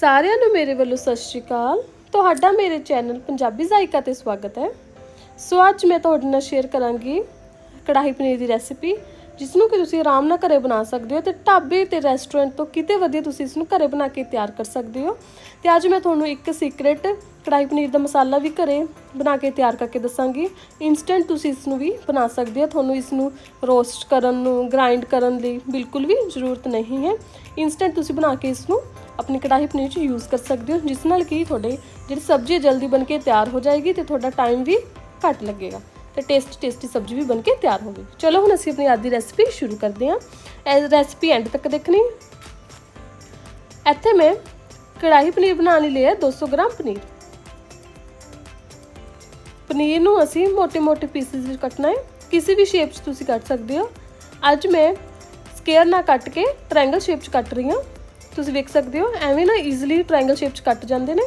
ਸਾਰਿਆਂ ਨੂੰ ਮੇਰੇ ਵੱਲੋਂ ਸਤਿ ਸ਼੍ਰੀ ਅਕਾਲ। ਤੁਹਾਡਾ ਮੇਰੇ ਚੈਨਲ ਪੰਜਾਬੀ ਜ਼ਾਇਕਾ ਤੇ ਸਵਾਗਤ ਹੈ। ਸੋ ਅੱਜ ਮੈਂ ਤੁਹਾਡੇ ਨਾਲ ਸ਼ੇਅਰ ਕਰਾਂਗੀ ਕੜਾਹੀ ਪਨੀਰ ਦੀ ਰੈਸਿਪੀ ਜਿਸ ਨੂੰ ਕਿ ਤੁਸੀਂ ਆਰਾਮ ਨਾਲ ਘਰੇ ਬਣਾ ਸਕਦੇ ਹੋ ਤੇ ਢਾਬੇ ਤੇ ਰੈਸਟੋਰੈਂਟ ਤੋਂ ਕਿਤੇ ਵਧੀਆ ਤੁਸੀਂ ਇਸ ਨੂੰ ਘਰੇ ਬਣਾ ਕੇ ਤਿਆਰ ਕਰ ਸਕਦੇ ਹੋ। ਤੇ ਅੱਜ ਮੈਂ ਤੁਹਾਨੂੰ ਇੱਕ ਸੀਕ੍ਰੇਟ ਕੜਾਹੀ ਪਨੀਰ ਦਾ ਮਸਾਲਾ ਵੀ ਘਰੇ ਬਣਾ ਕੇ ਤਿਆਰ ਕਰਕੇ ਦੱਸਾਂਗੀ। ਇਨਸਟੈਂਟ ਤੁਸੀਂ ਇਸ ਨੂੰ ਵੀ ਬਣਾ ਸਕਦੇ ਹੋ। ਤੁਹਾਨੂੰ ਇਸ ਨੂੰ ਰੋਸਟ ਕਰਨ ਨੂੰ ਗ੍ਰਾਈਂਡ ਕਰਨ ਲਈ ਬਿਲਕੁਲ ਵੀ ਜ਼ਰੂਰਤ ਨਹੀਂ ਹੈ। ਇਨਸਟੈਂਟ ਤੁਸੀਂ ਬਣਾ ਕੇ ਇਸ ਨੂੰ ਆਪਣੀ ਕੜਾਹੀ ਪਨੀਰ 'ਚ ਯੂਜ਼ ਕਰ ਸਕਦੇ ਹੋ, ਜਿਸ ਨਾਲ ਕਿ ਤੁਹਾਡੇ ਜਿਹੜੀ ਸਬਜ਼ੀ ਹੈ ਜਲਦੀ ਬਣ ਕੇ ਤਿਆਰ ਹੋ ਜਾਏਗੀ ਤੇ ਤੁਹਾਡਾ ਟਾਈਮ ਵੀ ਘੱਟ ਲੱਗੇਗਾ। ਤੇ ਟੇਸਟੀ ਟੇਸਟੀ ਸਬਜ਼ੀ ਵੀ ਬਣ ਕੇ ਤਿਆਰ ਹੋ ਗਈ। ਚਲੋ ਹੁਣ ਅਸੀਂ ਆਪਣੀ ਅੱਜ ਦੀ ਰੈਸਪੀ ਸ਼ੁਰੂ ਕਰਦੇ ਹਾਂ। ਇਹ ਰੈਸਪੀ ਐਂਡ ਤੱਕ ਦੇਖਣੀ ਇੱਥੇ ਮੈਂ ਕੜਾਹੀ ਪਨੀਰ ਬਣਾਉਣ ਲਈ ਲਿਆ 200 ਗ੍ਰਾਮ ਪਨੀਰ। ਪਨੀਰ ਨੂੰ ਅਸੀਂ ਮੋਟੇ ਮੋਟੇ ਪੀਸਿਸ ਵਿੱਚ ਕੱਟਣਾ ਹੈ। ਕਿਸੇ ਵੀ ਸ਼ੇਪ 'ਚ ਤੁਸੀਂ ਕੱਟ ਸਕਦੇ ਹੋ। ਅੱਜ ਮੈਂ ਸਕੇਅਰ ਨਾਲ ਕੱਟ ਕੇ ਟ੍ਰਾਇੰਗਲ ਸ਼ੇਪ 'ਚ ਕੱਟ ਰਹੀ ਹਾਂ। ਤੁਸੀਂ ਵੇਖ ਸਕਦੇ ਹੋ, ਐਵੇਂ ਨਾ ਈਜ਼ੀਲੀ ਟ੍ਰਾਇੰਗਲ ਸ਼ੇਪ 'ਚ ਕੱਟ ਜਾਂਦੇ ਨੇ।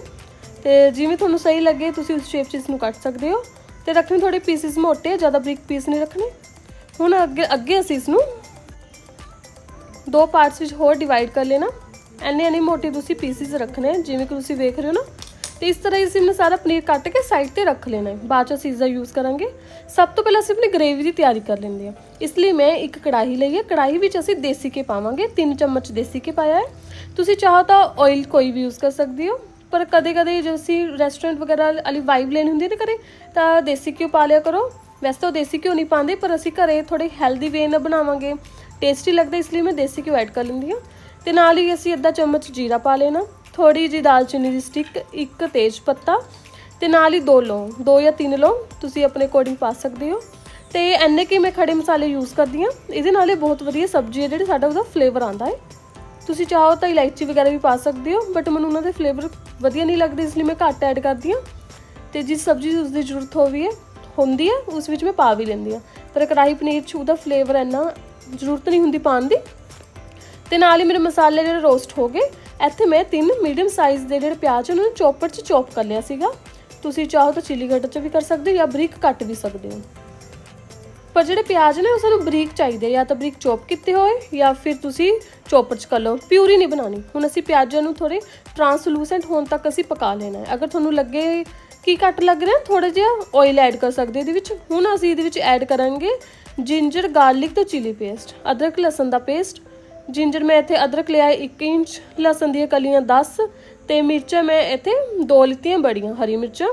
ਤੇ ਜਿਵੇਂ ਤੁਹਾਨੂੰ ਸਹੀ ਲੱਗੇ, ਤੁਸੀਂ ਉਸ ਸ਼ੇਪ 'ਚ ਇਸ ਨੂੰ ਕੱਟ ਸਕਦੇ ਹੋ। ਤੇ ਰੱਖਣੇ ਥੋੜੇ ਪੀਸਿਸ ਮੋਟੇ ਜ਼ਿਆਦਾ ਬਰੀਕ ਪੀਸ ਨਹੀਂ ਰੱਖਣੇ। ਹੁਣ ਅੱਗੇ ਅੱਗੇ ਅਸੀਂ ਇਸ ਨੂੰ ਦੋ ਪਾਰਟਸ ਵਿੱਚ ਹੋਰ ਡਿਵਾਈਡ ਕਰ ਲੈਣਾ। ਐਨੇ ਐਨੇ ਮੋਟੇ ਤੁਸੀਂ ਪੀਸਿਸ ਰੱਖਣੇ ਜਿਵੇਂ ਕਿ ਤੁਸੀਂ ਵੇਖ ਰਹੇ ਹੋ ਨਾ। ਤੇ ਇਸ ਤਰ੍ਹਾਂ ਅਸੀਂ ਨੇ ਸਾਰਾ ਪਨੀਰ ਕੱਟ ਕੇ ਸਾਈਡ ਤੇ ਰੱਖ ਲੈਣਾ ਹੈ। ਬਾਅਦ ਚ ਅਸੀਂ ਇਸ ਯੂਜ਼ ਕਰਾਂਗੇ। ਸਭ ਤੋਂ ਪਹਿਲਾਂ ਅਸੀਂ ਆਪਣੀ ਗ੍ਰੇਵੀ ਦੀ ਤਿਆਰੀ ਕਰ ਲੈਂਦੇ ਹਾਂ। ਇਸ ਲਈ ਮੈਂ ਇੱਕ ਕੜਾਹੀ ਲਈ ਹੈ। ਕੜਾਹੀ ਵਿੱਚ ਅਸੀਂ ਦੇਸੀ ਕੇ ਪਾਵਾਂਗੇ। 3 ਚਮਚ ਦੇਸੀ ਕੇ ਪਾਇਆ ਹੈ। ਤੁਸੀਂ ਚਾਹੋ ਤਾਂ ਆਇਲ ਕੋਈ ਵੀ ਯੂਜ਼ ਕਰ ਸਕਦੇ ਹੋ। ਪਰ ਕਦੇ ਕਦੇ ਜੇ ਅਸੀਂ ਰੈਸਟੋਰੈਂਟ ਵਗੈਰਾ ਵਾਲੀ ਵਾਈਬ ਲੈਣੀ ਹੁੰਦੀ ਹੈ ਤੇ ਕਰੇ ਤਾਂ ਦੇਸੀ ਘਿਓ ਪਾ ਲਿਆ ਕਰੋ। ਵੈਸੇ ਤਾਂ ਦੇਸੀ ਘਿਓ ਨਹੀਂ ਪਾਉਂਦੇ, ਪਰ ਅਸੀਂ ਘਰੇ ਥੋੜੇ ਹੈਲਦੀ ਵੇ ਨਾਲ ਬਣਾਵਾਂਗੇ। ਟੇਸਟੀ ਲੱਗਦਾ, ਇਸ ਲਈ ਮੈਂ ਦੇਸੀ ਘਿਓ ਐਡ ਕਰ ਲੈਂਦੀ ਹਾਂ। ਤੇ ਨਾਲ ਹੀ ਅਸੀਂ ਅੱਧਾ ਚਮਚ ਜੀਰਾ ਪਾ ਲੈਣਾ ਥੋੜੀ ਜੀ ਦਾਲਚੀਨੀ ਦੀ ਸਟਿਕ ਇੱਕ ਤੇਜ ਪੱਤਾ, ਤੇ ਨਾਲ ਹੀ ਦੋ ਲੌਂਗ, ਦੋ ਜਾਂ ਤਿੰਨ ਲੌਂਗ ਤੁਸੀਂ ਆਪਣੇ ਅਕੋਰਡਿੰਗ ਪਾ ਸਕਦੇ ਹੋ। ਤੇ ਐਨੇ ਕਿ ਮੈਂ ਖੜੇ ਮਸਾਲੇ ਯੂਜ਼ ਕਰਦੀ ਹਾਂ। ਇਹਦੇ ਨਾਲ ਇਹ ਬਹੁਤ ਵਧੀਆ ਸਬਜ਼ੀ ਹੈ ਜਿਹੜੀ ਸਾਡਾ ਉਹਦਾ ਫਲੇਵਰ ਆਉਂਦਾ ਹੈ। ਤੁਸੀਂ ਚਾਹੋ ਤਾਂ ਇਲਾਇਚੀ ਵਗੈਰਾ ਵੀ ਪਾ ਸਕਦੇ ਹੋ ਬਟ ਮੈਨੂੰ ਉਹਨਾਂ ਦੇ ਫਲੇਵਰ ਵਧੀਆ ਨਹੀਂ ਲੱਗਦੇ, ਇਸ ਲਈ ਮੈਂ ਘੱਟ ਐਡ ਕਰਦੀ ਹਾਂ। ਤੇ ਜਿਸ ਸਬਜ਼ੀ ਉਸ ਦੀ ਜ਼ਰੂਰਤ ਹੋਵੇ ਹੈ, ਹੁੰਦੀ ਹੈ, ਉਸ ਵਿੱਚ ਮੈਂ ਪਾ ਵੀ ਲੈਂਦੀ ਹਾਂ। ਪਰ ਕੜਾਹੀ ਪਨੀਰ 'ਚ ਉਹਦਾ ਫਲੇਵਰ ਇੰਨਾ ਜ਼ਰੂਰਤ ਨਹੀਂ ਹੁੰਦੀ ਪਾਉਣ ਦੀ। ਤੇ ਨਾਲ ਹੀ ਮੇਰੇ ਮਸਾਲੇ ਜਿਹੜੇ ਰੋਸਟ ਹੋ ਗਏ, ਇੱਥੇ ਮੈਂ ਤਿੰਨ ਮੀਡੀਅਮ ਸਾਈਜ਼ ਦੇ ਜਿਹੜੇ ਪਿਆਜ਼ ਉਹਨਾਂ ਨੂੰ ਚੌਪਰ 'ਚ ਚੌਪ ਕਰ ਲਿਆ ਸੀਗਾ। ਤੁਸੀਂ ਚਾਹੋ ਤਾਂ ਚਿਲੀ ਕਟਰ 'ਚ ਵੀ ਕਰ ਸਕਦੇ ਹੋ ਜਾਂ ਬਰੀਕ ਕੱਟ ਵੀ ਸਕਦੇ ਹੋ। ਪਰ ਜਿਹੜੇ ਪਿਆਜ਼ ਨੇ, ਉਹ ਸਾਨੂੰ ਬਰੀਕ ਚਾਹੀਦੇ ਜਾਂ ਤਾਂ ਬਰੀਕ ਚੋਪ ਕੀਤੇ ਹੋਏ, ਜਾਂ ਫਿਰ ਤੁਸੀਂ ਚੋਪਰ 'ਚ ਕਰ ਲਓ। ਪਿਊਰੀ ਨਹੀਂ ਬਣਾਉਣੀ। ਹੁਣ ਅਸੀਂ ਪਿਆਜ਼ਾਂ ਨੂੰ ਥੋੜੇ ਟ੍ਰਾਂਸਲੂਸੈਂਟ ਹੋਣ ਤੱਕ ਅਸੀਂ ਪਕਾ ਲੈਣਾ ਹੈ। ਅਗਰ ਤੁਹਾਨੂੰ ਲੱਗੇ ਕੀ ਘੱਟ ਲੱਗ ਰਿਹਾ ਥੋੜਾ ਜਿਹਾ ਆਇਲ ਐਡ ਕਰ ਸਕਦੇ ਇਹਦੇ ਵਿੱਚ। ਹੁਣ ਅਸੀਂ ਇਹਦੇ ਵਿੱਚ ਐਡ ਕਰਾਂਗੇ ਜਿੰਜਰ ਗਾਰਲਿਕ ਤੇ ਚਿਲੀ ਪੇਸਟ ਅਦਰਕ, ਲਸਣ ਦਾ ਪੇਸਟ ਜਿੰਜਰ ਮੈਂ ਇੱਥੇ ਅਦਰਕ ਲਿਆ 1 ਇੰਚ, ਲਸਣ ਦੀਆਂ ਕਲੀਆਂ 10 ਤੇ ਮਿਰਚਾਂ ਮੈਂ ਇੱਥੇ ਦੋ ਲਿੱਤੀਆਂ ਬੜੀਆਂ, ਹਰੀ ਮਿਰਚਾਂ।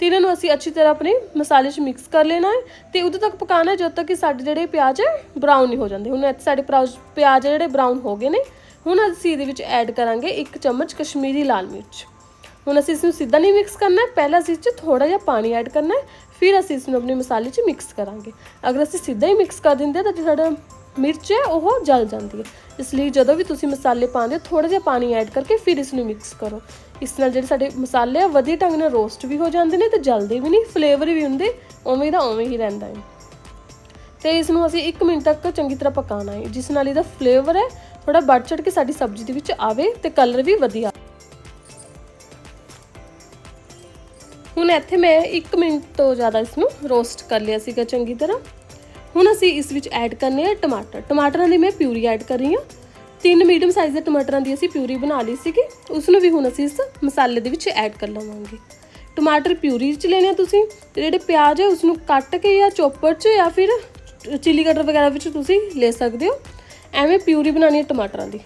ਤੇ ਇਹਨਾਂ ਨੂੰ ਅਸੀਂ ਅੱਛੀ ਤਰ੍ਹਾਂ ਆਪਣੇ ਮਸਾਲੇ 'ਚ ਮਿਕਸ ਕਰ ਲੈਣਾ ਹੈ ਤੇ ਉਦੋਂ ਤੱਕ ਪਕਾਉਣਾ ਹੈ ਜਦੋਂ ਤੱਕ ਕਿ ਸਾਡੇ ਜਿਹੜੇ ਪਿਆਜ਼ ਹੈ ਬਰਾਊਨ ਨਹੀਂ ਹੋ ਜਾਂਦੇ। ਹੁਣ ਇੱਥੇ ਸਾਡੇ ਪਿਆਜ਼ ਪਿਆਜ਼ ਜਿਹੜੇ ਬਰਾਊਨ ਹੋ ਗਏ ਨੇ, ਹੁਣ ਅਸੀਂ ਇਹਦੇ ਵਿੱਚ ਐਡ ਕਰਾਂਗੇ ਇੱਕ ਚਮਚ ਕਸ਼ਮੀਰੀ ਲਾਲ ਮਿਰਚ। ਹੁਣ ਅਸੀਂ ਇਸ ਨੂੰ ਸਿੱਧਾ ਨਹੀਂ ਮਿਕਸ ਕਰਨਾ, ਪਹਿਲਾਂ ਅਸੀਂ ਇਸ 'ਚ ਥੋੜਾ ਜਿਹਾ ਪਾਣੀ ਐਡ ਕਰਨਾ ਹੈ, ਫਿਰ ਅਸੀਂ ਇਸ ਨੂੰ ਆਪਣੇ ਮਸਾਲੇ 'ਚ ਮਿਕਸ ਕਰਾਂਗੇ। ਅਗਰ ਅਸੀਂ ਸਿੱਧਾ ਹੀ ਮਿਕਸ ਕਰ ਦਿੰਦੇ ਤਾਂ ਸਾਡਾ ਮਿਰਚ ਹੈ, ਉਹ ਜਲ ਜਾਂਦੀ ਹੈ। ਇਸ ਲਈ ਜਦੋਂ ਵੀ ਤੁਸੀਂ ਮਸਾਲੇ ਪਾਉਂਦੇ ਹੋ ਥੋੜਾ ਜਿਹਾ ਪਾਣੀ ਐਡ ਕਰਕੇ ਫਿਰ ਇਸ ਨੂੰ ਮਿਕਸ ਕਰੋ। ਇਸ ਨਾਲ ਜਿਹੜੇ ਸਾਡੇ ਮਸਾਲੇ ਆ, ਵਧੀਆ ਢੰਗ ਨਾਲ ਰੋਸਟ ਵੀ ਹੋ ਜਾਂਦੇ ਨੇ ਤੇ ਜਲਦੀ ਵੀ ਨਹੀਂ ਫਲੇਵਰ ਵੀ ਹੁੰਦੇ, ਉਵੇਂ ਦਾ ਉਵੇਂ ਹੀ ਰਹਿੰਦਾ ਹੈ। ਤੇ ਇਸ ਨੂੰ ਅਸੀਂ 1 ਮਿੰਟ ਤੱਕ ਚੰਗੀ ਤਰ੍ਹਾਂ ਪਕਾਉਣਾ ਹੈ, ਜਿਸ ਨਾਲ ਇਹਦਾ ਫਲੇਵਰ ਹੈ ਥੋੜਾ ਵੱਧ ਚੜ ਕੇ ਸਾਡੀ ਸਬਜ਼ੀ ਦੇ ਵਿੱਚ ਆਵੇ ਤੇ ਕਲਰ ਵੀ ਵਧੀਆ ਹੁਣ ਇੱਥੇ ਮੈਂ 1 ਮਿੰਟ ਤੋਂ ਜ਼ਿਆਦਾ ਇਸ ਨੂੰ ਰੋਸਟ ਕਰ ਲਿਆ ਸੀਗਾ ਚੰਗੀ ਤਰ੍ਹਾਂ। ਹੁਣ ਅਸੀਂ ਇਸ ਵਿੱਚ ਐਡ ਕਰਨੇ ਆ ਟਮਾਟਰ। ਟਮਾਟਰਾਂ ਦੀ ਮੈਂ ਪਿਊਰੀ ਐਡ ਕਰ ਰਹੀ ਹਾਂ। ਤਿੰਨ ਮੀਡੀਅਮ ਸਾਈਜ਼ ਦੇ ਟਮਾਟਰਾਂ ਦੀ ਅਸੀਂ ਪਿਊਰੀ ਬਣਾ ਲਈ ਸੀਗੀ। ਉਸ ਨੂੰ ਵੀ ਹੁਣ ਅਸੀਂ ਇਸ ਮਸਾਲੇ ਦੇ ਵਿੱਚ ਐਡ ਕਰ ਲਵਾਂਗੇ। ਟਮਾਟਰ ਪਿਊਰੀ ਚ ਲੈਣੇ ਆ ਤੁਸੀਂ। ਤੇ ਜਿਹੜੇ ਪਿਆਜ਼ ਹੈ ਉਸ ਨੂੰ ਕੱਟ ਕੇ ਜਾਂ ਚੋਪਰ 'ਚ ਜਾਂ ਫਿਰ ਚਿਲੀ ਕਟਰ ਵਗੈਰਾ ਵਿੱਚ ਤੁਸੀਂ ਲੈ ਸਕਦੇ ਹੋ। ਐਵੇਂ ਪਿਊਰੀ ਬਣਾਉਣੀ ਹੈ ਟਮਾਟਰਾਂ ਦੀ।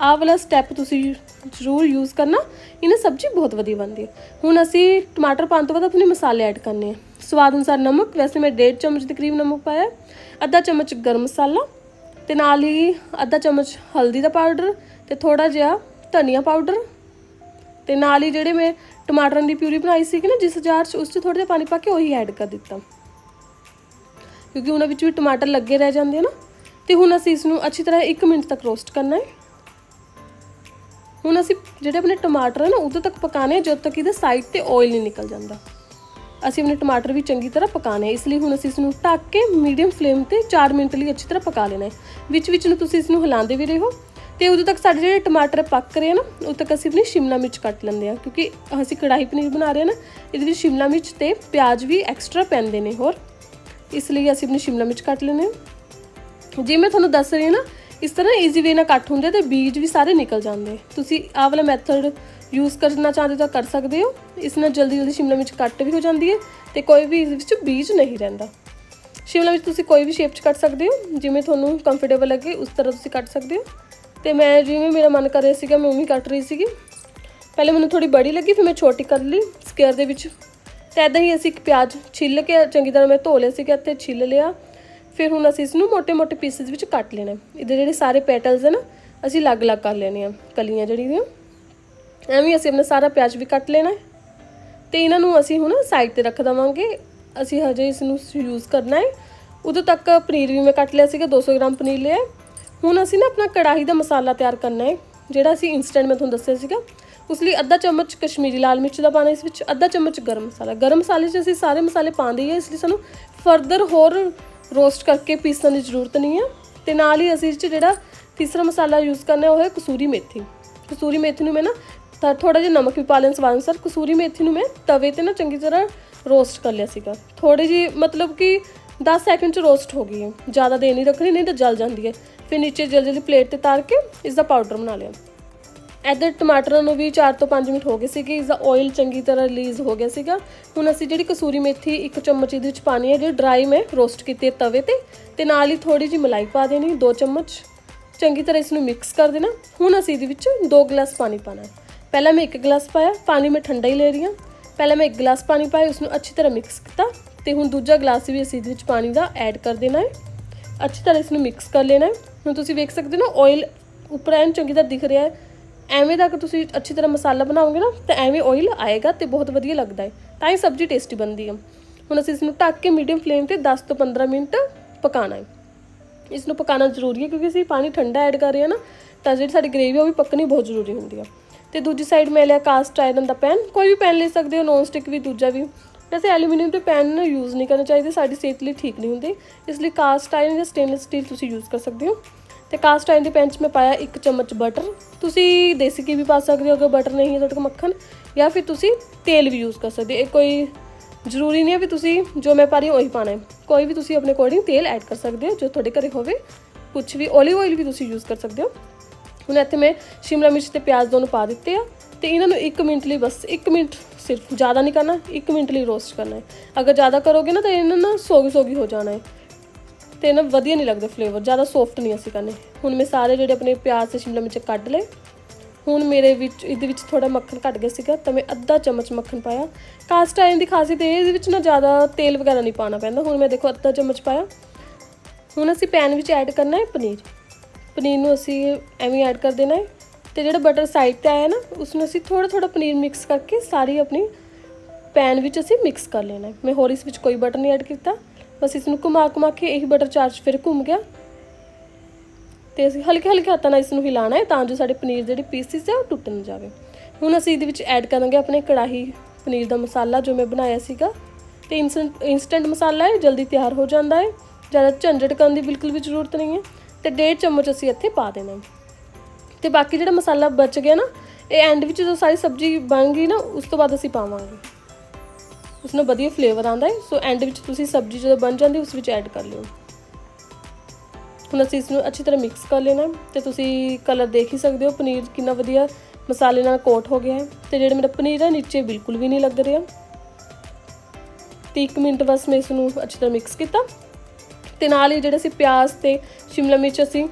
ਆਹ ਵਾਲਾ ਸਟੈਪ ਤੁਸੀਂ ਜ਼ਰੂਰ ਯੂਜ਼ ਕਰਨਾ। ਇਹਨਾਂ ਸਬਜ਼ੀ ਬਹੁਤ ਵਧੀਆ ਬਣਦੀ ਹੈ ਹੁਣ ਅਸੀਂ ਟਮਾਟਰ ਪਾਉਣ ਤੋਂ ਬਾਅਦ ਆਪਣੇ ਮਸਾਲੇ ਐਡ ਕਰਨੇ ਆ। ਸਵਾਦ ਅਨੁਸਾਰ ਨਮਕ। ਵੈਸੇ ਮੈਂ 1.5 ਚਮਚ ਦੇ ਕਰੀਬ ਨਮਕ ਪਾਇਆ। ਅੱਧਾ ਚਮਚ ਗਰਮ ਮਸਾਲਾ। ਤੇ ਨਾਲ ਹੀ ਅੱਧਾ ਚਮਚ ਹਲਦੀ ਦਾ ਪਾਊਡਰ ਤੇ ਥੋੜਾ ਜਿਹਾ ਧਨੀਆ ਪਾਊਡਰ ਤੇ ਨਾਲ ਹੀ ਜਿਹੜੇ ਮੈਂ ਟਮਾਟਰਾਂ ਦੀ ਪਿਊਰੀ ਬਣਾਈ ਸੀ ਕਿ ਨਾ, ਜਿਸ ਜਾਰ 'ਚ ਉਸ 'ਚ ਥੋੜਾ ਜਿਹਾ ਪਾਣੀ ਪਾ ਕੇ ਉਹੀ ਐਡ ਕਰ ਦਿੱਤਾ। ਕਿਉਂਕਿ ਉਹਨਾਂ ਵਿੱਚ ਵੀ ਟਮਾਟਰ ਲੱਗੇ ਰਹਿ ਜਾਂਦੇ ਆ ਨਾ। ਤੇ ਹੁਣ ਅਸੀਂ ਇਸ ਨੂੰ ਅੱਛੀ ਤਰ੍ਹਾਂ 1 ਮਿੰਟ ਤੱਕ ਰੋਸਟ ਕਰਨਾ ਹੈ। ਹੁਣ ਅਸੀਂ ਜਿਹੜੇ ਆਪਣੇ ਟਮਾਟਰ ਹੈ ਨਾ, ਉਦੋਂ ਤੱਕ ਪਕਾਣੇ ਆ, ਜਦੋਂ ਤੱਕ ਇਹਦੇ ਸਾਈਡ ਤੇ ਆਇਲ ਨਹੀਂ ਨਿਕਲ ਜਾਂਦਾ। ਅਸੀਂ ਆਪਣੇ ਟਮਾਟਰ ਵੀ ਚੰਗੀ ਤਰ੍ਹਾਂ ਪਕਾਣੇ ਇਸ ਲਈ ਹੁਣ ਅਸੀਂ ਇਸ ਨੂੰ ਢੱਕ ਕੇ ਮੀਡੀਅਮ ਫਲੇਮ ਤੇ 4 ਮਿੰਟ ਲਈ ਅੱਛੀ ਤਰ੍ਹਾਂ ਪਕਾ ਲੈਣਾ ਹੈ। ਵਿੱਚ ਵਿੱਚ ਨੂੰ ਤੁਸੀਂ ਇਸ ਨੂੰ ਹਿਲਾਉਂਦੇ ਵੀ ਰਹੋ ਤੇ ਉਦੋਂ ਤੱਕ ਸਾਡੇ ਜਿਹੜੇ ਟਮਾਟਰ ਪੱਕ ਰਹੇ ਆ ਨਾ, ਉਦੋਂ ਤੱਕ ਅਸੀਂ ਆਪਣੀ ਸ਼ਿਮਲਾ ਮਿਰਚ ਕੱਟ ਲੈਂਦੇ ਆ ਕਿਉਂਕਿ ਅਸੀਂ ਕੜਾਹੀ ਪਨੀਰ ਬਣਾ ਰਹੇ ਆ ਨਾ, ਇਹਦੇ ਵਿੱਚ ਸ਼ਿਮਲਾ ਮਿਰਚ ਤੇ ਪਿਆਜ਼ ਵੀ ਐਕਸਟਰਾ ਪੈਂਦੇ ਨੇ ਹੋਰ। ਇਸ ਲਈ ਅਸੀਂ ਆਪਣੀ ਸ਼ਿਮਲਾ ਮਿਰਚ ਕੱਟ ਲੈਂਦੇ ਹਾਂ। ਮੈਂ ਤੁਹਾਨੂੰ ਦੱਸ ਰਹੀ ਹਾਂ ਨਾ, ਇਸ ਤਰ੍ਹਾਂ ਈਜ਼ੀ ਵੇ ਨਾਲ ਕੱਟ ਹੁੰਦੇ ਤੇ ਬੀਜ ਵੀ ਸਾਰੇ ਨਿਕਲ ਜਾਂਦੇ ਤੁਸੀਂ ਆਹ ਵਾਲਾ ਮੈਥਡ ਯੂਜ਼ ਕਰਨਾ ਚਾਹਦੇ ਤਾਂ ਕਰ ਸਕਦੇ ਹੋ। ਇਸ ਨਾਲ ਜਲਦੀ ਜਲਦੀ ਸ਼ਿਮਲਾ ਮਿਰਚ ਕੱਟ ਵੀ ਹੋ ਜਾਂਦੀ ਹੈ ਤੇ ਕੋਈ ਵੀ ਇਸ ਵਿੱਚ ਬੀਜ ਨਹੀਂ ਰਹਿੰਦਾ। ਸ਼ਿਮਲਾ ਮਿਰਚ ਤੁਸੀਂ ਕੋਈ ਵੀ ਸ਼ੇਪ 'ਚ ਕੱਟ ਸਕਦੇ ਹੋ, ਜਿਵੇਂ ਤੁਹਾਨੂੰ ਕੰਫਰਟੇਬਲ ਲੱਗੇ ਉਸ ਤਰ੍ਹਾਂ ਤੁਸੀਂ ਕੱਟ ਸਕਦੇ ਹੋ। ਤੇ ਮੈਂ ਜਿਵੇਂ ਮੇਰਾ ਮਨ ਕਰ ਰਿਹਾ ਸੀਗਾ, ਮੈਂ ਉਵੇਂ ਕੱਟ ਰਹੀ ਸੀਗੀ। ਪਹਿਲੇ ਮੈਨੂੰ ਥੋੜੀ ਬੜੀ ਲੱਗੀ, ਫਿਰ ਮੈਂ ਛੋਟੀ ਕਰ ਲਈ ਸਕੇਅਰ ਦੇ ਵਿੱਚ। ਤੇ ਐਦਾਂ ਹੀ ਅਸੀਂ ਇੱਕ ਪਿਆਜ਼ ਛਿੱਲ ਕੇ ਚੰਗੀ ਤਰ੍ਹਾਂ ਮੈਂ ਧੋ ਲਿਆ ਸੀਗਾ ਤੇ ਛਿੱਲ ਲਿਆ। ਫਿਰ ਹੁਣ ਅਸੀਂ ਇਸ ਨੂੰ ਮੋٹے-ਮੋٹے ਪੀਸਸ ਵਿੱਚ ਕੱਟ ਲੈਣਾ ਇਹਦੇ ਜਿਹੜੇ ਸਾਰੇ ਪੈਟਲਸ ਹਨ ਅਸੀਂ ਅਲੱਗ-ਅਲੱਗ ਕਰ ਲੈਣੇ ਆ ਕਲੀਆਂ ਜਿਹੜੀਆਂ। ਐਵੇਂ ਅਸੀਂ ਆਪਣਾ ਸਾਰਾ ਪਿਆਜ਼ ਵੀ ਕੱਟ ਲੈਣਾ ਹੈ। ਤੇ ਇਹਨਾਂ ਨੂੰ ਅਸੀਂ ਹੁਣ ਸਾਈਡ ਤੇ ਰੱਖ ਦਵਾਂਗੇ। ਅਸੀਂ ਹਜੇ ਇਸ ਨੂੰ ਯੂਜ਼ ਕਰਨਾ ਹੈ। ਉਦੋਂ ਤੱਕ ਪਨੀਰ ਵੀ ਮੈਂ ਕੱਟ ਲਿਆ ਸੀਗਾ 200 ਗ੍ਰਾਮ ਪਨੀਰ ਲਿਆ ਹੈ। ਹੁਣ ਅਸੀਂ ਨਾ ਆਪਣਾ ਕੜਾਹੀ ਦਾ ਮਸਾਲਾ ਤਿਆਰ ਕਰਨਾ ਹੈ, ਜਿਹੜਾ ਅਸੀਂ ਇਨਸਟੈਂਟ ਮੈਂ ਤੁਹਾਨੂੰ ਦੱਸਿਆ ਸੀਗਾ। ਉਸ ਲਈ ਅੱਧਾ ਚਮਚ ਕਸ਼ਮੀਰੀ ਲਾਲ ਮਿਰਚ ਦਾ ਪਾਣਾ ਇਸ ਵਿੱਚ, ਅੱਧਾ ਚਮਚ ਗਰਮ ਮਸਾਲਾ। ਗਰਮ ਮਸਾਲੇ 'ਚ ਅਸੀਂ ਸਾਰੇ ਮਸਾਲੇ ਪਾਉਂਦੇ ਹੀ ਹਾਂ ਇਸ ਲਈ ਸਾਨੂੰ ਫਰਦਰ ਹੋਰ ਰੋਸਟ ਕਰਕੇ ਪੀਸਣ ਦੀ ਜ਼ਰੂਰਤ ਨਹੀਂ ਹੈ। ਤੇ ਨਾਲ ਹੀ ਅਸੀਂ ਇਸ 'ਚ ਜਿਹੜਾ ਤੀਸਰਾ ਮਸਾਲਾ ਯੂਜ਼ ਕਰਨਾ ਉਹ ਹੈ ਕਸੂਰੀ ਮੇਥੀ। ਕਸੂਰੀ ਮੇਥੀ ਨੂੰ ਮੈਂ ਨਾ ਤਾਂ ਥੋੜਾ ਜਿਹਾ ਨਮਕ ਵੀ ਪਾ ਲੈਣ ਸਵਾਦ ਅਨੁਸਾਰ। ਕਸੂਰੀ ਮੇਥੀ ਨੂੰ ਮੈਂ ਤਵੇ ਤੇ ਨਾ ਚੰਗੀ ਤਰ੍ਹਾਂ ਰੋਸਟ ਕਰ ਲਿਆ ਸੀਗਾ। ਥੋੜੀ ਜੀ ਮਤਲਬ ਕਿ 10 ਸੈਕਿੰਡ ਚ ਰੋਸਟ ਹੋ ਗਈ ਹੈ। ਜ਼ਿਆਦਾ ਦੇਰ ਨਹੀਂ ਰੱਖਣੀ, ਨਹੀਂ ਤਾਂ ਜਲ ਜਾਂਦੀ ਹੈ। ਫਿਰ ਨੀਚੇ ਜਲਦੀ ਜਲਦੀ ਪਲੇਟ ਤੇ ਤਾਰ ਕੇ ਇਸ ਦਾ ਪਾਊਡਰ ਬਣਾ ਲਿਆ। ਇੱਧਰ ਟਮਾਟਰਾਂ ਨੂੰ ਵੀ 4 ਤੋਂ 5 ਮਿੰਟ ਹੋ ਗਏ ਸੀਗੇ। ਇਸ ਦਾ ਆਇਲ ਚੰਗੀ ਤਰ੍ਹਾਂ ਰਿਲੀਜ਼ ਹੋ ਗਿਆ ਸੀਗਾ। ਹੁਣ ਅਸੀਂ ਜਿਹੜੀ ਕਸੂਰੀ ਮੇਥੀ ਇੱਕ ਚਮਚ ਇਹਦੇ ਵਿੱਚ ਪਾਣੀ ਹੈ, ਜਿਹੜੀ ਡਰਾਈ ਮੈਂ ਰੋਸਟ ਕੀਤੀ ਹੈ ਤਵੇ ਤੇ ਤੇ ਨਾਲ ਹੀ ਥੋੜੀ ਜਿਹੀ ਮਲਾਈ ਪਾ ਦੇਣੀ 2 ਚਮਚ। ਚੰਗੀ ਤਰ੍ਹਾਂ ਇਸ ਨੂੰ ਮਿਕਸ ਕਰ ਦੇਣਾ। ਹੁਣ ਅਸੀਂ ਇਹਦੇ ਵਿੱਚ 2 ਗਲਾਸ ਪਾਣੀ ਪਾਣਾ ਹੈ। ਪਹਿਲਾਂ ਮੈਂ 1 ਗਲਾਸ ਪਾਇਆ, ਪਾਣੀ ਮੈਂ ਠੰਡਾ ਹੀ ਲੈ ਰਹੀ ਹਾਂ। ਪਹਿਲਾਂ ਮੈਂ 1 ਗਲਾਸ ਪਾਣੀ ਪਾਇਆ ਉਸ ਨੂੰ ਅੱਛੀ ਤਰ੍ਹਾਂ ਮਿਕਸ ਕੀਤਾ ਤੇ ਹੁਣ ਦੂਜਾ ਗਲਾਸ ਵੀ ਅਸੀਂ ਇਹਦੇ ਵਿੱਚ ਪਾਣੀ ਦਾ ਐਡ ਕਰ ਦੇਣਾ ਹੈ। ਅੱਛੀ ਤਰ੍ਹਾਂ ਇਸ ਨੂੰ ਮਿਕਸ ਕਰ ਲੈਣਾ ਹੈ। ਹੁਣ ਤੁਸੀਂ ਵੇਖ ਸਕਦੇ ਹੋ ਨਾ ਆਇਲ ਉੱਪਰ ਐਨ ਚੰਗੀ ਤਰ੍ਹਾਂ ਦਿਖ ਰਿਹਾ ਹੈ। ਐਵੇਂ ਦਾ ਕਿ ਤੁਸੀਂ ਅੱਛੀ ਤਰ੍ਹਾਂ ਮਸਾਲਾ ਬਣਾਓਗੇ ਨਾ, ਤਾਂ ਐਵੇਂ ਆਇਲ ਆਏਗਾ ਤੇ ਬਹੁਤ ਵਧੀਆ ਲੱਗਦਾ ਹੈ। ਤਾਂ ਹੀ ਸਬਜ਼ੀ ਟੇਸਟੀ ਬਣਦੀ ਹੈ। ਹੁਣ ਅਸੀਂ ਇਸ ਨੂੰ ਢੱਕ ਕੇ ਮੀਡੀਅਮ ਫਲੇਮ ਤੇ 10 ਤੋਂ 15 ਮਿੰਟ ਪਕਾਉਣਾ ਹੈ। ਇਸ ਨੂੰ ਪਕਾਉਣਾ ਜ਼ਰੂਰੀ ਹੈ ਕਿਉਂਕਿ ਅਸੀਂ ਪਾਣੀ ਠੰਡਾ ਐਡ ਕਰ ਰਹੇ ਹਾਂ ਨਾ, ਤਾਂ ਜਿਹੜੀ ਸਾਡੀ ਗ੍ਰੇਵੀ ਉਹ ਵੀ ਪੱਕਣੀ ਬਹੁਤ ਜ਼ਰੂਰੀ ਹੁੰਦੀ ਹੈ। ਤੇ ਦੂਜੀ ਸਾਈਡ ਮੈਂ ਲਿਆ ਕਾਸਟ ਆਇਰਨ ਦਾ ਪੈਨ ਕੋਈ ਵੀ ਪੈਨ ਲੈ ਸਕਦੇ ਹੋ ਨੌਨ ਸਟਿਕ ਵੀ, ਦੂਜਾ ਵੀ। ਵੈਸੇ ਐਲੂਮੀਨੀਅਮ ਦੇ ਪੈਨ ਨੂੰ ਯੂਜ਼ ਨਹੀਂ ਕਰਨਾ ਚਾਹੀਦਾ, ਸਾਡੀ ਸਿਹਤ ਲਈ ਠੀਕ ਨਹੀਂ ਹੁੰਦੇ। ਇਸ ਲਈ ਕਾਸਟ ਆਇਰਨ ਜਾਂ ਸਟੇਨਲੈਸ ਸਟੀਲ ਤੁਸੀਂ ਯੂਜ਼ ਕਰ ਸਕਦੇ ਹੋ। ਤੇ ਕਾਸਟ ਆਇਰਨ ਦੇ ਪੈਨ 'ਚ ਮੈਂ ਪਾਇਆ 1 ਚਮਚ ਬਟਰ ਤੁਸੀਂ ਦੇਸੀ ਘੀ ਵੀ ਪਾ ਸਕਦੇ ਹੋ, ਅਗਰ ਬਟਰ ਨਹੀਂ ਹੈ ਤੁਹਾਡੇ ਕੋਲ ਮੱਖਣ। ਜਾਂ ਫਿਰ ਤੁਸੀਂ ਤੇਲ ਵੀ ਯੂਜ਼ ਕਰ ਸਕਦੇ ਹੋ। ਇਹ ਕੋਈ ਜ਼ਰੂਰੀ ਨਹੀਂ ਹੈ ਵੀ ਤੁਸੀਂ ਜੋ ਮੈਂ ਪਾ ਰਹੀ ਹਾਂ, ਉਹੀ ਪਾਣਾ ਹੈ। ਕੋਈ ਵੀ ਤੁਸੀਂ ਆਪਣੇ ਅਕੋਰਡਿੰਗ ਤੇਲ ਐਡ ਕਰ ਸਕਦੇ ਹੋ, ਜੋ ਤੁਹਾਡੇ ਘਰੇ ਹੋਵੇ। ਕੁਝ ਵੀ ਓਲੀਵ ਆਇਲ ਵੀ ਤੁਸੀਂ ਯੂਜ਼ ਕਰ ਸਕਦੇ ਹੋ। ਹੁਣ ਇੱਥੇ ਮੈਂ ਸ਼ਿਮਲਾ ਮਿਰਚ ਤੇ ਪਿਆਜ਼ ਦੋਨੋਂ ਪਾ ਦਿੱਤੇ ਆ ਤੇ ਇਹਨਾਂ ਨੂੰ 1 ਮਿੰਟ ਲਈ ਬਸ 1 ਮਿੰਟ ਸਿਰਫ ਜ਼ਿਆਦਾ ਨਹੀਂ ਕਰਨਾ 1 ਮਿੰਟ ਲਈ ਰੋਸਟ ਕਰਨਾ ਹੈ। ਅਗਰ ਜ਼ਿਆਦਾ ਕਰੋਗੇ ਨਾ ਤਾਂ ਇਹਨਾਂ ਨਾ ਸੋਗੀ ਸੋਗੀ ਹੋ ਜਾਣਾ ਹੈ। ਤੇ ਨਾ ਵਧੀਆ ਨਹੀਂ ਲੱਗਦਾ ਫਲੇਵਰ ਜ਼ਿਆਦਾ ਸੌਫਟ ਨਹੀਂ ਅਸੀਂ ਕਰਨੇ। ਹੁਣ ਮੈਂ ਸਾਰੇ ਜਿਹੜੇ ਆਪਣੇ ਪਿਆਜ਼ ਤੇ ਸ਼ਿਮਲਾ ਮਿਰਚ ਕੱਢ ਲਏ। ਹੁਣ ਮੇਰੇ ਵਿੱਚ, ਇਹਦੇ ਵਿੱਚ ਥੋੜਾ ਮੱਖਣ ਘੱਟ ਗਿਆ ਸੀਗਾ ਤਾਂ ਮੈਂ ਅੱਧਾ ਚਮਚ ਮੱਖਣ ਪਾਇਆ। ਕਾਸਟ ਆਇਰਨ ਦੀ ਖਾਸੀਅਤ ਇਹ ਇਹਦੇ ਵਿੱਚ ਨਾ ਜ਼ਿਆਦਾ ਤੇਲ ਵਗੈਰਾ ਨਹੀਂ ਪਾਉਣਾ ਪੈਂਦਾ। ਹੁਣ ਮੈਂ ਦੇਖੋ ਅੱਧਾ ਚਮਚ ਪਾਇਆ। ਹੁਣ ਅਸੀਂ ਪੈਨ ਵਿੱਚ ਐਡ ਕਰਨਾ ਹੈ ਪਨੀਰ। ਪਨੀਰ ਨੂੰ ਅਸੀਂ ਐਵੇਂ ਐਡ ਕਰ ਦੇਣਾ ਹੈ ਤੇ ਜਿਹੜਾ ਬਟਰ ਸਾਈਡ ਤੇ ਆਇਆ ਨਾ ਉਸ ਨੂੰ ਅਸੀਂ ਥੋੜਾ ਥੋੜਾ ਪਨੀਰ ਮਿਕਸ ਕਰਕੇ ਸਾਰੀ ਆਪਣੀ ਪੈਨ ਵਿੱਚ ਅਸੀਂ ਮਿਕਸ ਕਰ ਲੈਣਾ ਹੈ। ਮੈਂ ਹੋਰ ਇਸ ਵਿੱਚ ਕੋਈ ਬਟਰ ਨਹੀਂ ਐਡ ਕੀਤਾ। ਬਸ ਇਸ ਨੂੰ ਘੁਮਾ ਘੁਮਾ ਕੇ ਇਹੀ ਬਟਰ ਚਾਰਜ ਫਿਰ ਘੁੰਮ ਗਿਆ। ਤੇ ਅਸੀਂ ਹਲਕੇ ਹਲਕੇ ਹੱਥਾਂ ਨਾਲ ਇਸ ਨੂੰ ਹਿਲਾਣਾ ਹੈ ਤਾਂ ਜੋ ਸਾਡੇ ਪਨੀਰ ਦੇ ਜਿਹੜੇ ਪੀਸਿਸ ਹੈ ਉਹ ਟੁੱਟ ਨਾ ਜਾਵੇ। ਹੁਣ ਅਸੀਂ ਇਹਦੇ ਵਿੱਚ ਐਡ ਕਰਾਂਗੇ ਆਪਣੇ ਕੜਾਹੀ ਪਨੀਰ ਦਾ ਮਸਾਲਾ ਜੋ ਮੈਂ ਬਣਾਇਆ ਸੀਗਾ। ਤੇ ਇਨਸਟੈਂਟ ਇਨਸਟੈਂਟ ਮਸਾਲਾ ਹੈ, ਜਲਦੀ ਤਿਆਰ ਹੋ ਜਾਂਦਾ ਹੈ। ਜ਼ਿਆਦਾ ਝੰਡਟ ਕਰਨ ਦੀ ਬਿਲਕੁਲ ਵੀ ਜ਼ਰੂਰਤ ਨਹੀਂ ਹੈ। ਤੇ ਡੇਢ ਚਮਚ ਅਸੀਂ ਇੱਥੇ ਪਾ ਦੇਣਾ ਹੈ। ਤੇ ਬਾਕੀ ਜਿਹੜਾ ਮਸਾਲਾ ਬਚ ਗਿਆ ਨਾ, ਇਹ ਐਂਡ ਵਿੱਚ ਜਦੋਂ ਸਾਰੀ ਸਬਜ਼ੀ ਬਣ ਗਈ ਨਾ, ਉਸ ਤੋਂ ਬਾਅਦ ਅਸੀਂ ਪਾਵਾਂਗੇ। ਉਸ ਨਾਲ ਵਧੀਆ ਫਲੇਵਰ ਆਉਂਦਾ ਹੈ ਸੋ ਐਂਡ ਵਿੱਚ ਤੁਸੀਂ ਸਬਜ਼ੀ ਜਦੋਂ ਬਣ ਜਾਂਦੀ, ਉਸ ਵਿੱਚ ਐਡ ਕਰ ਲਿਓ। ਹੁਣ ਅਸੀਂ ਇਸ ਨੂੰ ਅੱਛੀ ਤਰ੍ਹਾਂ ਮਿਕਸ ਕਰ ਲੈਣਾ ਹੈ, ਤੇ ਤੁਸੀਂ ਕਲਰ ਦੇਖ ਹੀ ਸਕਦੇ ਹੋ, ਪਨੀਰ ਕਿੰਨਾ ਵਧੀਆ ਮਸਾਲੇ ਨਾਲ ਕੋਟ ਹੋ ਗਿਆ ਹੈ। ਤੇ ਜਿਹੜਾ ਮੇਰਾ ਪਨੀਰ ਹੈ, ਨੀਚੇ ਬਿਲਕੁਲ ਵੀ ਨਹੀਂ ਲੱਗ ਰਿਹਾ। ਤੇ 1 ਮਿੰਟ ਬਸ ਮੈਂ ਇਸ ਨੂੰ ਅੱਛੀ ਤਰ੍ਹਾਂ ਮਿਕਸ ਕੀਤਾ। ਤੇ ਨਾਲ ਹੀ ਜਿਹੜੇ ਅਸੀਂ ਪਿਆਜ਼ ਤੇ ਸ਼ਿਮਲਾ ਮਿਰਚ ਅਸੀਂ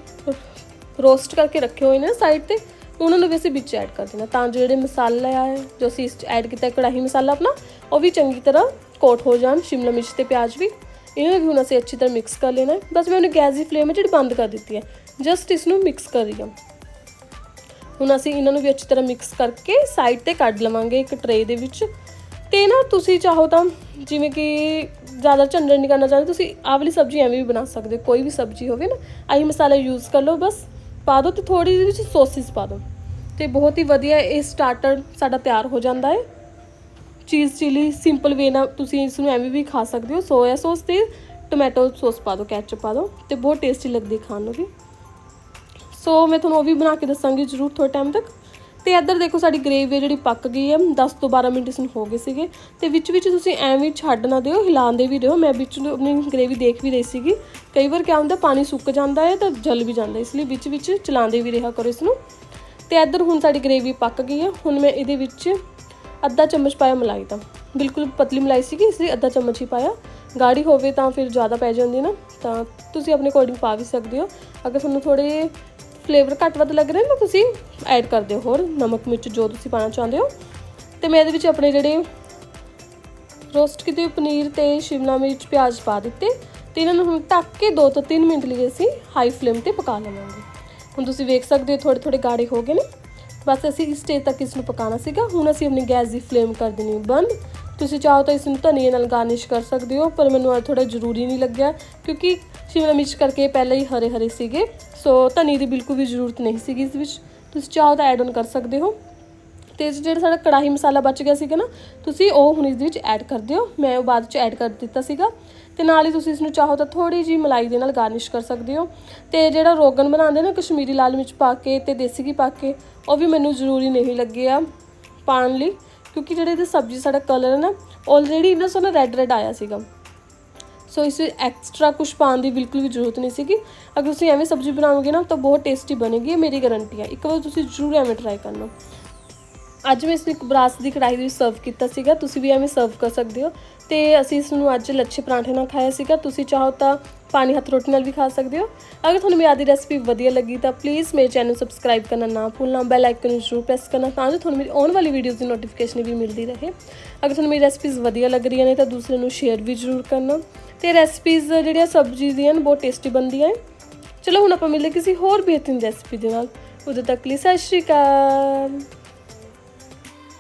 ਰੋਸਟ ਕਰਕੇ ਰੱਖੇ ਹੋਏ ਨੇ ਸਾਈਡ ਤੇ, ਉਹਨਾਂ ਨੂੰ ਵੀ ਅਸੀਂ ਵਿੱਚ ਐਡ ਕਰ ਦੇਣਾ। ਤਾਂ ਜੋ ਜਿਹੜੇ ਮਸਾਲਾ ਹੈ ਜੋ ਅਸੀਂ ਇਸ 'ਚ ਐਡ ਕੀਤਾ ਕੜਾਹੀ ਮਸਾਲਾ ਆਪਣਾ, ਉਹ ਵੀ ਚੰਗੀ ਤਰ੍ਹਾਂ ਕੋਟ ਹੋ ਜਾਣ, ਸ਼ਿਮਲਾ ਮਿਰਚ ਤੇ ਪਿਆਜ਼ ਵੀ। ਇਹਨਾਂ ਨੂੰ ਵੀ ਹੁਣ ਅਸੀਂ ਅੱਛੀ ਤਰ੍ਹਾਂ ਮਿਕਸ ਕਰ ਲੈਣਾ ਬਸ ਮੈਂ ਉਹਨੂੰ ਗੈਸ ਦੀ ਫਲੇਮ ਜਿਹੜੀ ਬੰਦ ਕਰ ਦਿੱਤੀ ਹੈ। ਜਸਟ ਇਸ ਨੂੰ ਮਿਕਸ ਕਰ ਰਹੀ ਹਾਂ। ਹੁਣ ਅਸੀਂ ਇਹਨਾਂ ਨੂੰ ਵੀ ਅੱਛੀ ਤਰ੍ਹਾਂ ਮਿਕਸ ਕਰਕੇ ਸਾਈਡ ਤੇ ਕੱਢ ਲਵਾਂਗੇ ਇੱਕ ਟਰੇ ਦੇ ਵਿੱਚ। ਤੇ ਨਾ ਤੁਸੀਂ ਚਾਹੋ ਤਾਂ ਜਿਵੇਂ ਕਿ ਜ਼ਿਆਦਾ ਝੰਡਣ ਨਹੀਂ ਕਰਨਾ ਚਾਹੁੰਦੇ, ਤੁਸੀਂ ਆਹ ਵਾਲੀ ਸਬਜ਼ੀ ਐਵੇਂ ਵੀ ਬਣਾ ਸਕਦੇ ਹੋ, ਕੋਈ ਵੀ ਸਬਜ਼ੀ ਹੋਵੇ ਨਾ, ਆਹੀ ਮਸਾਲਾ ਯੂਜ਼ ਕਰ ਲਓ, ਬਸ ਪਾ ਦਿਓ ਤੇ ਥੋੜੀ ਜਿਹੀ ਵਿੱਚ ਸੌਸਿਸ ਪਾ ਦਿਓ। ਤੇ ਬਹੁਤ ਹੀ ਵਧੀਆ ਇਹ ਸਟਾਰਟਰ ਸਾਡਾ ਤਿਆਰ ਹੋ ਜਾਂਦਾ ਹੈ। ਚੀਜ਼ ਚਿਲੀ ਸਿੰਪਲ ਵੇ ਨਾਲ ਤੁਸੀਂ ਇਸ ਨੂੰ ਐਵੇਂ ਵੀ ਖਾ ਸਕਦੇ ਹੋ ਸੋਇਆ ਸੌਸ ਤੇ ਟੋਮੈਟੋ ਸੌਸ ਪਾ ਦਿਓ ਕੈਚਅਪ ਪਾ ਦਿਓ ਤੇ ਬਹੁਤ ਟੇਸਟੀ ਲੱਗਦੀ ਖਾਣ ਨੂੰ ਵੀ। ਸੋ ਮੈਂ ਤੁਹਾਨੂੰ ਉਹ ਵੀ ਬਣਾ ਕੇ ਦੱਸਾਂਗੀ ਜ਼ਰੂਰ ਥੋੜੇ ਟਾਈਮ ਤੱਕ। ਤੇ ਇੱਧਰ ਦੇਖੋ ਸਾਡੀ ਗ੍ਰੇਵੀ ਜਿਹੜੀ ਪੱਕ ਗਈ ਹੈ 10 ਤੋਂ 12 ਮਿੰਟ ਇਸ ਨੂੰ ਹੋ ਗਏ ਸੀਗੇ। ਤੇ ਵਿੱਚ ਵਿੱਚ ਤੁਸੀਂ ਐਵੇਂ ਛੱਡ ਨਾ ਦਿਓ, ਹਿਲਾਉਂਦੇ ਵੀ ਰਹੋ। ਮੈਂ ਵਿੱਚ ਨੂੰ ਆਪਣੀ ਗ੍ਰੇਵੀ ਦੇਖ ਵੀ ਰਹੀ ਸੀਗੀ। ਕਈ ਵਾਰ ਕਿਆ ਹੁੰਦਾ, ਪਾਣੀ ਸੁੱਕ ਜਾਂਦਾ ਹੈ ਤਾਂ ਜਲ ਵੀ ਜਾਂਦਾ ਇਸ ਲਈ ਵਿੱਚ ਵਿੱਚ ਚਲਾਉਂਦੇ ਵੀ ਰਿਹਾ ਕਰੋ ਇਸ ਨੂੰ। ਤੇ ਇੱਧਰ ਹੁਣ ਸਾਡੀ ਗ੍ਰੇਵੀ ਪੱਕ ਗਈ ਹੈ ਹੁਣ ਮੈਂ ਇਹਦੇ ਵਿੱਚ ਅੱਧਾ ਚਮਚ ਪਾਇਆ ਮਲਾਈ ਦਾ। ਬਿਲਕੁਲ ਪਤਲੀ ਮਲਾਈ ਸੀਗੀ, ਇਸ ਲਈ ਅੱਧਾ ਚਮਚ ਹੀ ਪਾਇਆ। ਗਾੜੀ ਹੋਵੇ ਤਾਂ ਫਿਰ ਜ਼ਿਆਦਾ ਪੈ ਜਾਂਦੀ ਨਾ, ਤਾਂ ਤੁਸੀਂ ਆਪਣੇ ਅਕੋਰਡਿੰਗ ਪਾ ਵੀ ਸਕਦੇ ਹੋ। ਅਗਰ ਤੁਹਾਨੂੰ ਥੋੜੇ ਫਲੇਵਰ ਘੱਟ ਵੱਧ ਲੱਗ ਰਿਹਾ ਨਾ ਤੁਸੀਂ ਐਡ ਕਰ ਦਿਓ ਹੋਰ ਨਮਕ ਮਿਰਚ ਜੋ ਤੁਸੀਂ ਪਾਣਾ ਚਾਹੁੰਦੇ ਹੋ। ਤੇ ਮੈਂ ਇਹਦੇ ਵਿੱਚ ਆਪਣੇ ਜਿਹੜੇ ਰੋਸਟ ਕੀਤੇ ਪਨੀਰ ਤੇ ਸ਼ਿਮਲਾ ਮਿਰਚ, ਪਿਆਜ਼ ਪਾ ਦਿੱਤੇ। ਤੇ ਇਹਨਾਂ ਨੂੰ ਹੁਣ ਢੱਕ ਕੇ 2 ਤੋਂ 3 ਮਿੰਟ ਲਈ ਅਸੀਂ ਹਾਈ ਫਲੇਮ ਤੇ ਪਕਾ ਲਵਾਂਗੇ। ਹੁਣ ਤੁਸੀਂ ਵੇਖ ਸਕਦੇ ਹੋ ਥੋੜੇ ਥੋੜੇ ਗਾੜੇ ਹੋ ਗਏ ਨੇ। ਬਸ ਅਸੀਂ ਇਸ ਸਟੇਜ ਤੱਕ ਇਸ ਨੂੰ ਪਕਾਉਣਾ ਸੀਗਾ। ਹੁਣ ਅਸੀਂ ਆਪਣੀ ਗੈਸ ਦੀ ਫਲੇਮ ਕਰ ਦੇਣੀ ਬੰਦ। ਤੁਸੀਂ ਚਾਹੋ ਤਾਂ ਇਸ ਨੂੰ ਧਨੀਏ ਨਾਲ ਗਾਰਨਿਸ਼ ਕਰ ਸਕਦੇ ਹੋ, ਪਰ ਮੈਨੂੰ ਅੱਜ ਥੋੜਾ ਜ਼ਰੂਰੀ ਨਹੀਂ ਲੱਗਿਆ, ਕਿਉਂਕਿ ਸ਼ਿਮਲਾ ਮਿਰਚ ਕਰਕੇ ਪਹਿਲਾਂ ਹੀ ਹਰੇ ਹਰੇ ਸੀਗੇ, ਸੋ ਧਨੀਏ ਦੀ ਬਿਲਕੁਲ ਵੀ ਜ਼ਰੂਰਤ ਨਹੀਂ ਸੀਗੀ ਇਸ ਵਿੱਚ। ਤੁਸੀਂ ਚਾਹੋ ਤਾਂ ਐਡ ਆਨ ਕਰ ਸਕਦੇ ਹੋ। ਤੇ ਇਸ ਜਿਹੜਾ ਸਾਡਾ ਕੜਾਹੀ ਮਸਾਲਾ ਬਚ ਗਿਆ ਸੀਗਾ ਨਾ, ਤੁਸੀਂ ਉਹ ਹੁਣ ਇਸ ਦੇ ਵਿੱਚ ਐਡ ਕਰ ਦਿਓ। ਮੈਂ ਉਹ ਬਾਅਦ ਚ ਐਡ ਕਰ ਦਿੱਤਾ ਸੀਗਾ। ਤੇ ਨਾਲ ਹੀ ਤੁਸੀਂ ਇਸ ਨੂੰ ਚਾਹੋ ਤਾਂ ਥੋੜੀ ਜੀ ਮਲਾਈ ਦੇ ਨਾਲ ਗਾਰਨਿਸ਼ ਕਰ ਸਕਦੇ ਹੋ। ਤੇ ਜਿਹੜਾ ਰੋਗਨ ਬਣਾਉਂਦੇ ਨਾ ਕਸ਼ਮੀਰੀ ਲਾਲ ਮਿਰਚ ਪਾ ਕੇ ਤੇ ਦੇਸੀ ਘੀ ਪਾ ਕੇ, ਉਹ ਵੀ ਮੈਨੂੰ ਜ਼ਰੂਰੀ ਨਹੀਂ ਲੱਗਿਆ ਪਾਉਣ ਲਈ। ਕਿਉਂਕਿ ਜਿਹੜੇ ਇਹਦੇ ਸਬਜ਼ੀ ਸਾਡਾ ਕਲਰ ਹੈ ਨਾ ਆਲਰੇਡੀ ਇਹਨਾਂ ਸੋਨਾ ਰੈੱਡ ਰੈੱਡ ਆਇਆ ਸੀਗਾ। ਸੋ ਇਸ ਵਿੱਚ ਐਕਸਟਰਾ ਕੁਝ ਪਾਉਣ ਦੀ ਬਿਲਕੁਲ ਵੀ ਜ਼ਰੂਰਤ ਨਹੀਂ ਸੀਗੀ। ਅਗਰ ਤੁਸੀਂ ਐਵੇਂ ਸਬਜ਼ੀ ਬਣਾਓਗੇ ਨਾ, ਤਾਂ ਬਹੁਤ ਟੇਸਟੀ ਬਣੇਗੀ, ਇਹ ਮੇਰੀ ਗਾਰੰਟੀ ਹੈ। ਇੱਕ ਵਾਰ ਤੁਸੀਂ ਜ਼ਰੂਰ ਐਵੇਂ ਟਰਾਈ ਕਰਨਾ। ਅੱਜ ਮੈਂ ਇਸ ਨੂੰ ਇੱਕ ਬਰਾਸ ਦੀ ਕੜਾਈ ਦੇ ਵਿੱਚ ਸਰਵ ਕੀਤਾ ਸੀਗਾ, ਤੁਸੀਂ ਵੀ ਐਵੇਂ ਸਰਵ ਕਰ ਸਕਦੇ ਹੋ। ਤੇ ਅਸੀਂ ਇਸ ਨੂੰ ਅੱਜ ਲੱਛੇ ਪਰਾਂਠੇ ਨਾਲ ਖਾਇਆ ਸੀਗਾ। ਤੁਸੀਂ ਚਾਹੋ ਤਾਂ ਪਾਣੀ ਹੱਥ ਰੋਟੀ ਨਾਲ ਵੀ ਖਾ ਸਕਦੇ ਹੋ। ਅਗਰ ਤੁਹਾਨੂੰ ਮੇਰੀ ਆਦੀ ਰੈਸਪੀ ਵਧੀਆ ਲੱਗੀ ਤਾਂ ਪਲੀਜ਼ ਮੇਰੇ ਚੈਨਲ ਨੂੰ ਸਬਸਕ੍ਰਾਈਬ ਕਰਨਾ ਨਾ ਭੁੱਲਣਾ ਬੈਲ ਆਈਕਨ ਨੂੰ ਜ਼ਰੂਰ ਪ੍ਰੈਸ ਕਰਨਾ ਤਾਂ ਜੋ ਤੁਹਾਨੂੰ ਮੇਰੀ ਆਉਣ ਵਾਲੀ ਵੀਡੀਓਜ਼ ਦੀ ਨੋਟੀਫਿਕੇਸ਼ਨ ਵੀ ਮਿਲਦੀ ਰਹੇ। ਅਗਰ ਤੁਹਾਨੂੰ ਮੇਰੀ ਰੈਸਪੀਜ਼ ਵਧੀਆ ਲੱਗ ਰਹੀਆਂ ਨੇ ਤਾਂ ਦੂਸਰਿਆਂ ਨੂੰ ਸ਼ੇਅਰ ਵੀ ਜ਼ਰੂਰ ਕਰਨਾ। ਤੇ ਰੈਸਪੀਜ਼ ਜਿਹੜੀਆਂ ਸਬਜ਼ੀ ਦੀਆਂ ਨੇ, ਬਹੁਤ ਟੇਸਟੀ ਬਣਦੀਆਂ ਹੈ ਚਲੋ ਹੁਣ ਆਪਾਂ ਮਿਲਦੇ ਕਿਸੇ ਹੋਰ ਬਿਹਤਰੀਨ ਰੈਸਪੀ ਦੇ ਨਾਲ। ਉਦੋਂ ਤੱਕ ਲਈ ਸਤਿ ਸ਼੍ਰੀ ਅਕਾਲ।